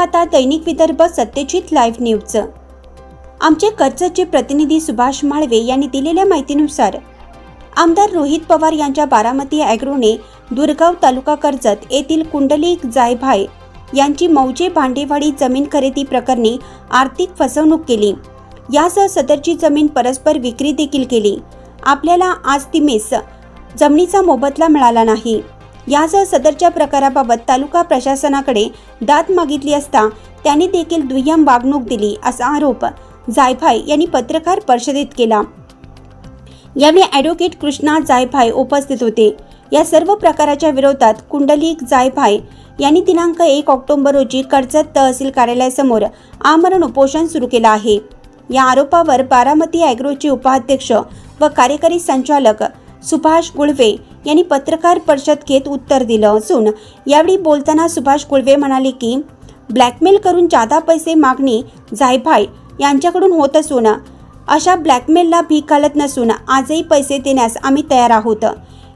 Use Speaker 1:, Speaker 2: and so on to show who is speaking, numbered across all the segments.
Speaker 1: पाहता दैनिक Vidarbha Satyajit live news आमचे कर्जतचे प्रतिनिधी सुभाष माळवे यांनी दिलेल्या माहितीनुसार आमदार रोहित पवार यांच्या बारामती ॲग्रोने दुर्गाव तालुका कर्जत येथील कुंडलिक जायभाय यांची मौजे भांडेवाडी जमीन खरेदी प्रकरणी आर्थिक फसवणूक केली. यासह सदरची जमीन परस्पर विक्री देखील केली. आपल्याला आज ती जमिनीचा मोबदला मिळाला नाही. यासह सदरच्या प्रकाराबाबत तालुका प्रशासनाकडे दाद मागितली असता त्यांनी देखील दुय्यम वागणूक दिली असा आरोप जायफाय यांनी पत्रकार परिषदेत केला. यावेळी ॲडव्होकेट कृष्णा जायफाय उपस्थित होते. या सर्व प्रकाराच्या विरोधात कुंडलिक जायफाय यांनी दिनांक एक ऑक्टोबर रोजी कर्जत तहसील कार्यालयासमोर आमरण उपोषण सुरू केलं आहे. या आरोपावर बारामती ॲग्रोचे उपाध्यक्ष व कार्यकारी संचालक सुभाष गुळवे यांनी पत्रकार परिषद घेत उत्तर दिलं असून यावेळी बोलताना सुभाष कुळवे म्हणाले की ब्लॅकमेल करून जादा पैसे मागणी जायभाय यांच्याकडून होत असून अशा ब्लॅकमेलला भीक घालत नसून आजही पैसे देण्यास आम्ही तयार आहोत.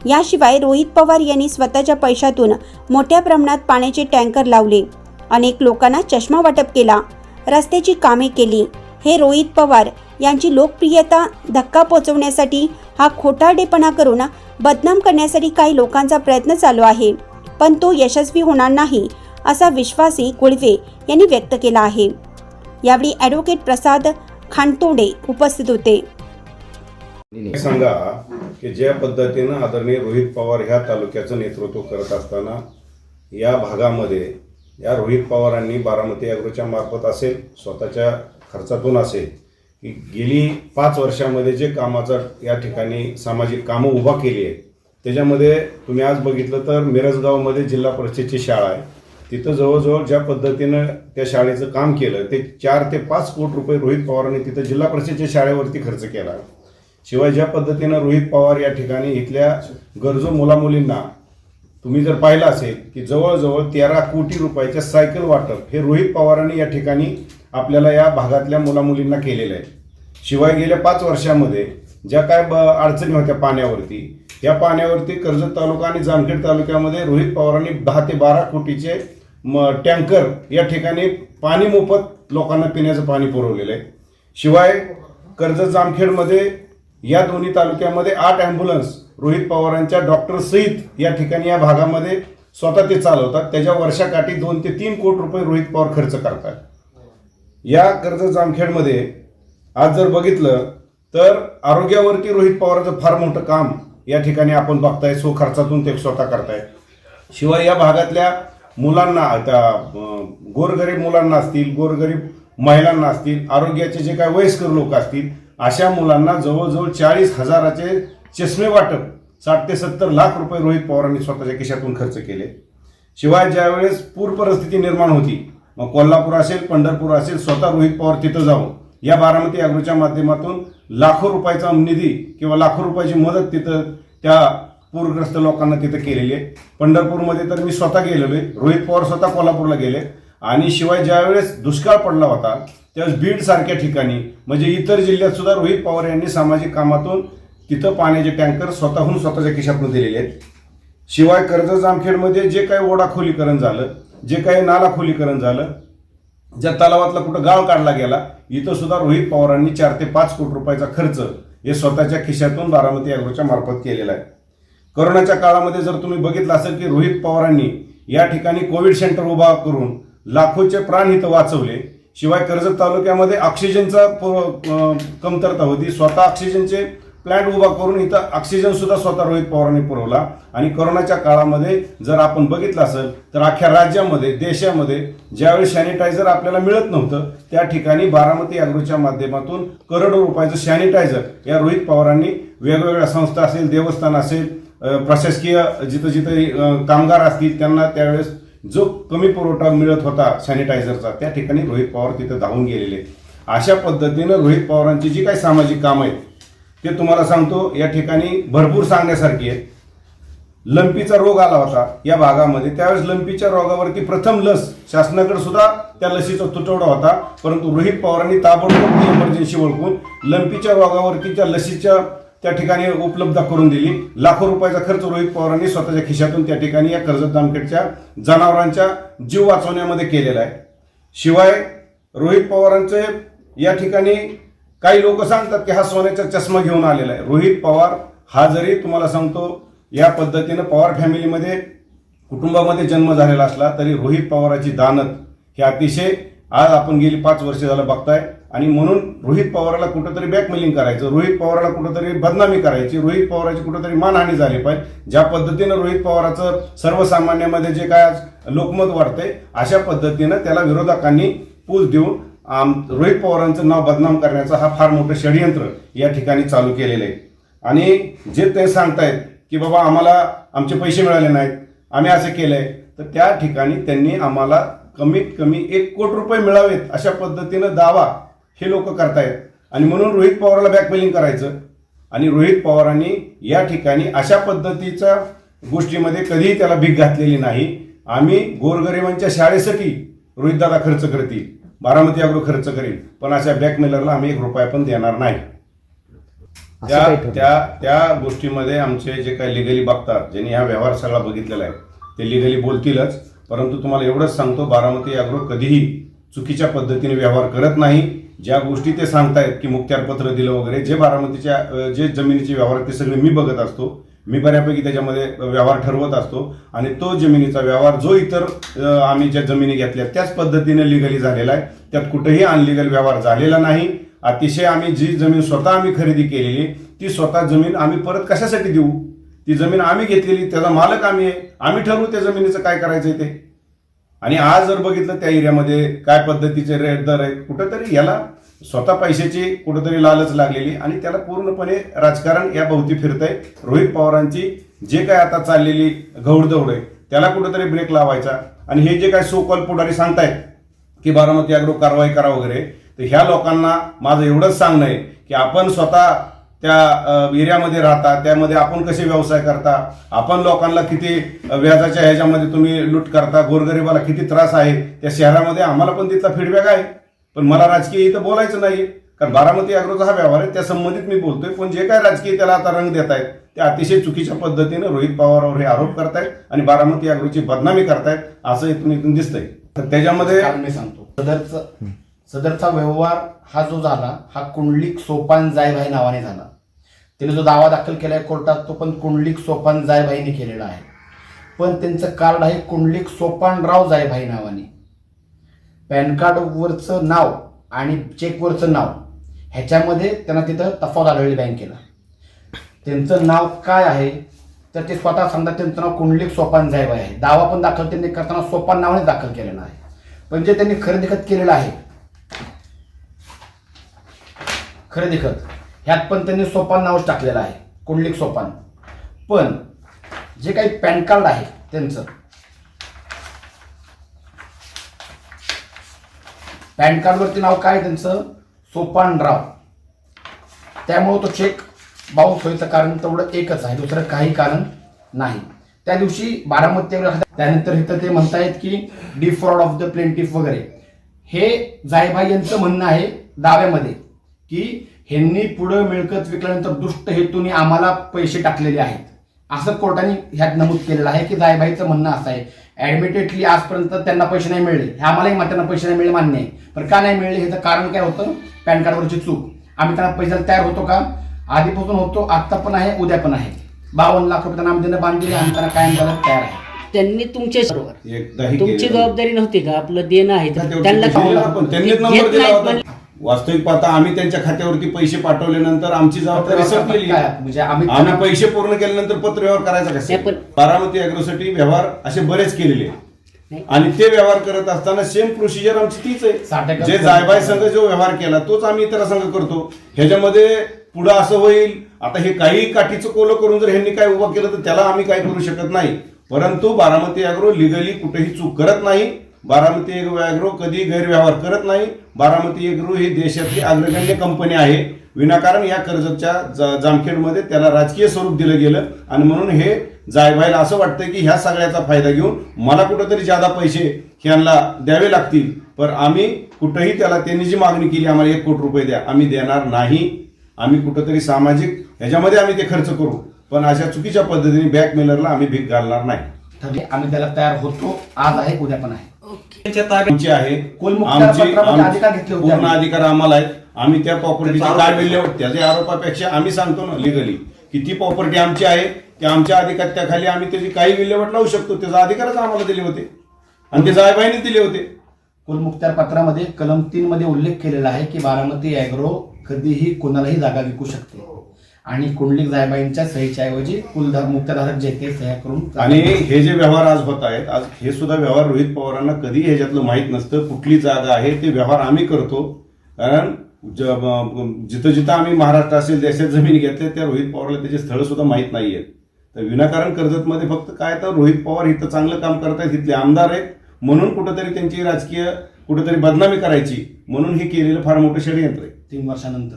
Speaker 1: याशिवाय रोहित पवार यांनी स्वतःच्या पैशातून मोठ्या प्रमाणात पाण्याचे टँकर लावले. अनेक लोकांना चष्मा वाटप केला. रस्त्याची कामे केली. हे रोहित पवार यांची लोकप्रियता धक्का पोचवण्यासाठी हा खोटारडेपणा करून बदनाम करण्यासाठी काही लोकांचा प्रयत्न चालू आहे पण तो यशस्वी होणार नाही असा विश्वासही कुळवे यांनी व्यक्त केला आहे. यावेळी ॲडव्होकेट प्रसाद खानतोडे उपस्थित होते.
Speaker 2: सांगा की ज्या पद्धतीनं आदरणीय रोहित पवार ह्या तालुक्याचं नेतृत्व करत असताना या भागामध्ये या रोहित पवारांनी बारामती अॅग्रोच्या मार्फत असेल स्वतःच्या खर्चातून असेल की गेली पाच वर्षामध्ये जे कामाचा या ठिकाणी सामाजिक कामं उभा केली आहे त्याच्यामध्ये तुम्ही आज बघितलं तर मिरजगावमध्ये जिल्हा परिषदची शाळा आहे. तिथं जवळजवळ ज्या पद्धतीनं त्या शाळेचं काम केलं ते चार ते पाच कोटी रुपये रोहित पवारांनी तिथं जिल्हा परिषदेच्या शाळेवरती खर्च केला. शिवाय ज्या पद्धतीनं रोहित पवार या ठिकाणी इथल्या गरजू मुलामुलींना तुम्ही जर पाहिलं असेल की जवळजवळ तेरा कोटी रुपयाचे सायकल वाटप हे रोहित पवारांनी या ठिकाणी आपल्याला या भागातल्या मुलामुलींना केलेलं आहे. शिवाय गेल्या पाच वर्षामध्ये ज्या काय ब अडचणी होत्या पाण्यावरती या पाण्यावरती कर्जत तालुका आणि जामखेड तालुक्यामध्ये रोहित पवारांनी दहा ते बारा कोटीचे म टँकर या ठिकाणी पाणी मोफत लोकांना पिण्याचं पाणी पुरवलेलं आहे. शिवाय कर्जत जामखेडमध्ये या दोन्ही तालुक्यामध्ये आठ ॲम्ब्युलन्स रोहित पवारांच्या डॉक्टर सहित या ठिकाणी या भागामध्ये स्वतः ते चालवतात. त्याच्या वर्षाकाठी दोन ते तीन कोटी रुपये रोहित पवार खर्च करतात. या कर्ज जामखेडमध्ये आज जर बघितलं तर आरोग्यावरती रोहित पवारांचं फार मोठं काम या ठिकाणी आपण बघताय. सो खर्चातून ते स्वतः करताय शिवाय या भागातल्या मुलांना त्या गोरगरीब मुलांना असतील गोरगरीब महिलांना असतील आरोग्याचे जे काय वयस्कर लोक असतील अशा मुलांना जवळजवळ चाळीस हजाराचे चष्मे वाटप साठ ते सत्तर लाख रुपये रोहित पवारांनी स्वतःच्या खिशातून खर्च केले. शिवाय ज्यावेळेस पूर परिस्थिती निर्माण होती मग कोल्हापूर असेल पंढरपूर असेल स्वतः रोहित पवार तिथं जाऊन या बारामती अॅग्रोच्या माध्यमातून लाखो रुपयाचा निधी किंवा लाखो रुपयाची मदत तिथं त्या पूरग्रस्त लोकांना तिथं केलेली आहे. पंढरपूरमध्ये तर मी स्वतः गेलेलो आहे रोहित पवार स्वतः कोल्हापूरला गेले. आणि शिवाय ज्यावेळेस दुष्काळ पडला होता त्यावेळेस बीडसारख्या ठिकाणी म्हणजे इतर जिल्ह्यात सुद्धा रोहित पवार यांनी सामाजिक कामातून तिथं पाण्याचे टँकर स्वतःहून स्वतःच्या खिशातून दिलेले आहेत. शिवाय कर्ज जामखेडमध्ये जे काही ओढाखोलीकरण झालं जे काही नाला खोलीकरण झालं ज्या तलावातला कुठं गाळ काढला गेला इथं सुद्धा रोहित पवारांनी चार ते पाच कोटी रुपयाचा खर्च हे स्वतःच्या खिशातून बारामती अॅग्रोच्या मार्फत केलेला आहे. करोनाच्या काळामध्ये जर तुम्ही बघितलं असेल की रोहित पवारांनी या ठिकाणी कोविड सेंटर उभा करून लाखोचे प्राण इथं वाचवले शिवाय कर्जत तालुक्यामध्ये ऑक्सिजनचा कमतरता होती स्वतः ऑक्सिजनचे प्लॅट उभा करून इथं ऑक्सिजन सुद्धा स्वतः रोहित पवारांनी पुरवला. आणि करोनाच्या काळामध्ये जर आपण बघितलं असेल तर अख्ख्या राज्यामध्ये देशामध्ये ज्यावेळी सॅनिटायझर आपल्याला मिळत नव्हतं त्या ठिकाणी बारामती अॅग्रोच्या माध्यमातून करोडो रुपयाचं सॅनिटायझर या रोहित पवारांनी वेगवेगळ्या संस्था असेल देवस्थान असेल प्रशासकीय जिथं जिथं कामगार असतील त्यांना त्यावेळेस जो कमी पुरवठा मिळत होता सॅनिटायझरचा त्या ठिकाणी रोहित पवार तिथं धावून गेलेले. अशा पद्धतीनं रोहित पवारांची जी काही सामाजिक कामं आहेत ते तुम्हाला सांगतो या ठिकाणी भरपूर सांगण्यासारखी आहेत लंपीचा रोग आला होता या भागामध्ये. त्यावेळेस लंपीच्या रोगावरती प्रथम लस शासनाकडे सुद्धा त्या लसीचा तुटवडा होता. परंतु रोहित पवारांनी ताबडतोब ती इमर्जन्सी ओळखून लंपीच्या रोगावरती त्या लसीच्या त्या ठिकाणी उपलब्ध करून दिली. लाखो रुपयाचा खर्च रोहित पवारांनी स्वतःच्या खिशातून त्या ठिकाणी या कर्जत जामखेडच्या जनावरांच्या जीव वाचवण्यामध्ये केलेला आहे. शिवाय रोहित पवारांचे या ठिकाणी काही लोक सांगतात की हा सोन्याचा चष्मा घेऊन आलेला आहे. रोहित पवार हा जरी तुम्हाला सांगतो या पद्धतीनं पवार फॅमिलीमध्ये कुटुंबामध्ये जन्म झालेला असला तरी रोहित पवाराची दानत हे अतिशय आज आपण गेली पाच वर्ष झालं बघताय. आणि म्हणून रोहित पवाराला कुठंतरी बॅकमेलिंग करायचं रोहित पवाराला कुठंतरी बदनामी करायची रोहित पवाराची कुठंतरी मानहानी झाली पाहिजे. ज्या पद्धतीनं रोहित पवाराचं सर्वसामान्यामध्ये जे काय आज लोकमत वाढतंय अशा पद्धतीनं त्याला विरोधकांनी पूल देऊन आम रोहित पवारांचं नाव बदनाम करण्याचा हा फार मोठं षडयंत्र या ठिकाणी चालू केलेलं आहे. आणि जे ते सांगतायत की बाबा आम्हाला आमचे पैसे मिळाले नाहीत आम्ही असं केलंय तर त्या ठिकाणी त्यांनी आम्हाला कमीत कमी एक कोटी रुपये मिळावेत अशा पद्धतीनं दावा हे लोक करतायत. आणि म्हणून रोहित पवारला बॅकमेलिंग करायचं. आणि रोहित पवारांनी या ठिकाणी अशा पद्धतीच्या गोष्टीमध्ये कधीही त्याला भीक घातलेली नाही. आम्ही गोरगरिबांच्या शाळेसाठी रोहितदादा खर्च करतील. बारामती अग्रो खर्च करेल पण अशा ब्लॅकमेलरला आम्ही एक रुपया पण देणार नाही. त्या. त्या त्या गोष्टीमध्ये आमचे जे काही लिगली बघतात ज्यांनी हा व्यवहार सगळा बघितलेला आहे ते लिगली बोलतीलच परंतु तुम्हाला एवढंच सांगतो बारामती अॅग्रो कधीही चुकीच्या पद्धतीने व्यवहार करत नाही. ज्या गोष्टी ते सांगतायत की मुक्त्यारपत्र दिलं वगैरे जे बारामतीच्या जे जमिनीचे व्यवहार ते सगळे मी बघत असतो. मी बऱ्यापैकी त्याच्यामध्ये व्यवहार ठरवत असतो. आणि तो जमिनीचा व्यवहार जो इतर आम्ही ज्या जमिनी घेतल्या त्याच पद्धतीने लिगली झालेला आहे. त्यात कुठेही अनलिगल व्यवहार झालेला नाही. अतिशय आम्ही जी जमीन स्वतः आम्ही खरेदी केलेली ती स्वतः जमीन आम्ही परत कशासाठी देऊ? ती जमीन आम्ही घेतलेली त्याचा मालक आम्ही आहे. आम्ही ठरवू त्या जमिनीचं काय करायचंय ते. आणि आज जर बघितलं त्या एरियामध्ये काय पद्धतीचे रेट दर आहेत कुठंतरी याला स्वतः पैशाची कुठेतरी लालच लागलेली आणि त्याला पूर्णपणे राजकारण या भोवती फिरतंय. रोहित पवारांची जे काय आता चाललेली घौडदौड आहे त्याला कुठेतरी ब्रेक लावायचा. आणि हे जे काय सो कॉल पुढारी सांगतायत की बारामती अग्रो कारवाई करा वगैरे तर ह्या लोकांना माझं एवढंच सांगणं आहे की आपण स्वतः त्या एरियामध्ये राहता त्यामध्ये आपण कसे व्यवसाय करता आपण लोकांना किती व्याजाच्या ह्याच्यामध्ये तुम्ही लूट करता गोरगरिबाला किती त्रास आहे त्या शहरामध्ये आम्हाला पण तिथला फीडबॅक आहे. पण मला राजकीय इथं बोलायचं नाही कारण बारामती अग्रोचा हा व्यवहार आहे त्या संबंधित मी बोलतोय. पण जे काय राजकीय त्याला आता रंग देत आहेत ते अतिशय चुकीच्या पद्धतीनं रोहित पवारावर हे आरोप करतायत आणि बारामती अग्रोची बदनामी करतायत असं इथून इथून दिसतंय. तर त्याच्यामध्ये
Speaker 3: मी सांगतो सदरचा सदरचा व्यवहार हा जो झाला हा कुंडलिक सोपान जायभाई नावाने झाला. त्याने जो दावा दाखल केलाय कोर्टात तो पण कुंडलिक सोपान जायभाईने केलेला आहे. पण त्यांचं कार्ड आहे कुंडलिक सोपानराव जायभाई नावाने. पॅन कार्डवरचं नाव आणि चेकवरचं नाव ह्याच्यामध्ये त्यांना तिथं तफावत आढळली बँकेला त्यांचं नाव काय आहे? तर ते स्वतः सांगतात त्यांचं नाव कुंडलिक सोपान साहेब आहे. दावा पण दाखल त्यांनी करताना सोपान नावाने दाखल केलेला आहे. पण जे त्यांनी खरेदी खत केलेलं आहे खरेदी खत ह्यात पण त्यांनी सोपान नावच टाकलेलं आहे. कुंडलिक सोपान. पण जे काही पॅन कार्ड आहे त्यांचं पॅन कार्डवरती नाव काय आहे त्यांचं? सोपानराव. त्यामुळं तो चेक बाउन्स व्हायचं कारण तेवढं एकच आहे दुसरं काही कारण नाही. त्या दिवशी बारामती त्यानंतर इथं ते म्हणतायत की the fraud of the plaintiff वगैरे. हे जायभाई यांचं म्हणणं आहे दाव्यामध्ये की ह्यांनी पुढं मिळकत विकल्यानंतर दुष्ट हेतूने आम्हाला पैसे टाकलेले आहेत. असं कोर्टाने ह्यात नमूद केलेलं आहे की जायभाईचं म्हणणं असं आहे. ऍडमिटेडली आजपर्यंत त्यांना पैसे नाही मिळले. हे आम्हालाही त्यांना पैसे नाही मिळले मान्य आहे. पण का नाही मिळले ह्याचं कारण काय होतं? पॅन कार्डवरची चूक. आम्ही त्यांना पैशाला तयार होतो का? आधीपासून होतो आत्ता पण आहे उद्या पण आहे. बावन्न लाख रुपये त्यांना आम्ही त्यांना बांधलेले आम्ही त्यांना कायम द्यायला तयार आहे.
Speaker 4: त्यांनी तुमची
Speaker 2: नाही.
Speaker 4: जबाबदारी नव्हती का? आपलं देणं आहे. त्यांना
Speaker 2: दिले
Speaker 4: घेत
Speaker 2: दिला
Speaker 4: नाहीत म्हणले.
Speaker 2: वास्तविक पाहता आम्ही त्यांच्या खात्यावरती पैसे पाठवल्यानंतर आमची जबाबदारी संपलेली.
Speaker 3: म्हणजे आम्ही
Speaker 2: पैसे पूर्ण केल्यानंतर पत्र व्यवहार करायचा
Speaker 4: पण-
Speaker 2: बारामती अॅग्रोसाठी व्यवहार असे बरेच केलेले. आणि ते व्यवहार करत असताना सेम प्रोसिजर आमची तीच आहे. जे जायबाई संघ जो व्यवहार केला तोच आम्ही इतर संघ करतो. ह्याच्यामध्ये पुढं असं होईल. आता हे काही काठीचं कोलं करून जर ह्यांनी काय उभं केलं तर त्याला आम्ही काय करू शकत नाही. परंतु बारामती अॅग्रो लिगली कुठेही चूक करत नाही. बारामती ॲग्रो कधी गैरव्यवहार करत नाही. बारामती अॅग्रो ही देशातली अग्रगण्य कंपनी आहे. विनाकारण या कर्जतच्या जा- जामखेडमध्ये त्याला राजकीय स्वरूप दिलं गेलं. आणि म्हणून हे जायभाईला असं वाटतं की ह्या सगळ्याचा फायदा घेऊन मला कुठंतरी जादा पैसे ह्यांना द्यावे लागतील. पण आम्ही कुठंही त्याला त्यांनी जी मागणी केली आम्हाला एक कोटी रुपये द्या. आम्ही देणार नाही. आम्ही कुठंतरी सामाजिक ह्याच्यामध्ये आम्ही ते खर्च करू. पण अशा चुकीच्या पद्धतीने बॅकमेलरला आम्ही भीक घालणार नाही.
Speaker 3: आम्ही त्याला तयार होतो. आज आहे उद्या पण आहे.
Speaker 2: आहे आमची
Speaker 3: अधिकार
Speaker 2: पूर्ण
Speaker 3: आम्ही.
Speaker 2: अधिकार आम्हाला आहेत. आम्ही त्या प्रॉपर्टीचे काय विल्हेवाट त्याच्या आरोपापेक्षा आम्ही सांगतो ना लिगली किती प्रॉपर्टी आमची आहे त्या आमच्या अधिकाराखाली आम्ही त्याची काही विल्हेवाट लावू शकतो. त्याचा अधिकारच आम्हाला दिले होते. आणि ते जायबाईने दिले होते.
Speaker 3: कुलमुखत्यार पत्रामध्ये कलम तीन मध्ये उल्लेख केलेला आहे की बारामती अॅग्रो कधीही कोणालाही जागा विकू शकते. आणि कुंडलिक जायबाईंच्या सहीच्या ऐवजी कुल मुक्तधारक जे ते सह्या करून
Speaker 2: आणि हे जे व्यवहार आज होत आहेत आज हे सुद्धा व्यवहार रोहित पवारांना कधी ह्याच्यातलं माहीत नसतं कुठली जागा आहे ते व्यवहार आम्ही करतो. कारण जिथं जिथं आम्ही महाराष्ट्र असेल देशात जमीन घेतल्या त्या रोहित पवारला त्याचे स्थळ सुद्धा माहीत नाही आहेत तर विनाकारण कर्जतमध्ये फक्त काय तर रोहित पवार इथं चांगलं काम करतायत इथले आमदार आहेत. म्हणून कुठंतरी त्यांची राजकीय कुठंतरी बदनामी करायची म्हणून हे केलेलं फार मोठं षडयंत्र आहे.
Speaker 3: तीन वर्षानंतर.